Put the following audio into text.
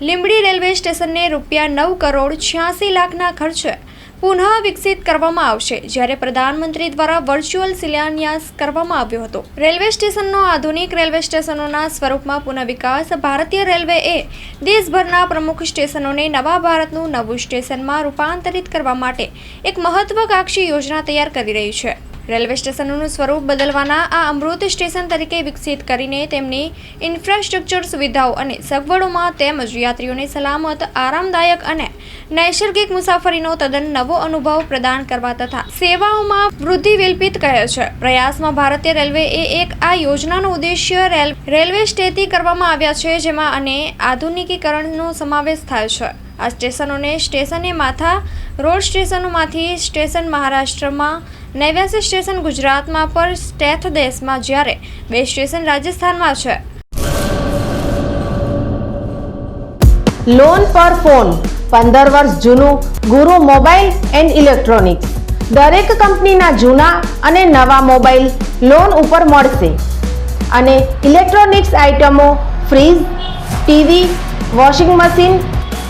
Limbdi railway સ્ટેશનને રૂપિયા નવ કરોડ છ્યાસી લાખના ખર્ચે પુનઃ વિકસિત કરવામાં આવશે. જ્યારે પ્રધાનમંત્રી દ્વારા વર્ચ્યુઅલ શિલાન્યાસ કરવામાં આવ્યો હતો. રેલવે સ્ટેશનનો આધુનિક રેલવે સ્ટેશનોના સ્વરૂપમાં પુનઃ વિકાસ ભારતીય રેલવે એ દેશભરના પ્રમુખ સ્ટેશનોને નવા ભારતનું નવું સ્ટેશનમાં રૂપાંતરિત કરવા માટે એક મહત્વાકાંક્ષી યોજના તૈયાર કરી રહી છે. રેલવે સ્ટેશનોનું સ્વરૂપ બદલવાના આ અમૃત સ્ટેશન તરીકે વિકસિત કરીને તેમની ઇન્ફ્રાસ્ટ્રક્ચર સુવિધાઓ અને સગવડોમાં તેમજ યાત્રીઓને સલામત, આરામદાયક અને નૈસર્ગિક મુસાફરીનો તદ્દન નવો અનુભવ પ્રદાન કરવા તથા સેવાઓમાં વૃદ્ધિ વિલ્પિત કહે છે. પ્રયાસમાં ભારતીય રેલવે એ એક આ યોજનાનો ઉદ્દેશ્ય રેલ, રેલવે સ્ટેથી કરવામાં આવ્યા છે, જેમાં અને આધુનિકીકરણનો સમાવેશ થાય છે. આ સ્ટેશનોને સ્ટેશને માથા, રોડ સ્ટેશનોમાંથી સ્ટેશન મહારાષ્ટ્રમાં, નેવ્યાસી સ્ટેશન ગુજરાતમાં પર સ્ટેથ દેશમાં જ્યારે બે સ્ટેશન રાજસ્થાનમાં છે. લોન પર ફોન પંદર વર્ષ જૂનું, ગુરુ મોબાઈલ એન્ડ ઇલેક્ટ્રોનિક્સ. દરેક કંપનીના જૂના અને નવા મોબાઈલ લોન ઉપર મળશે. અને ઇલેક્ટ્રોનિક્સ આઇટમો fridge, TV, washing machine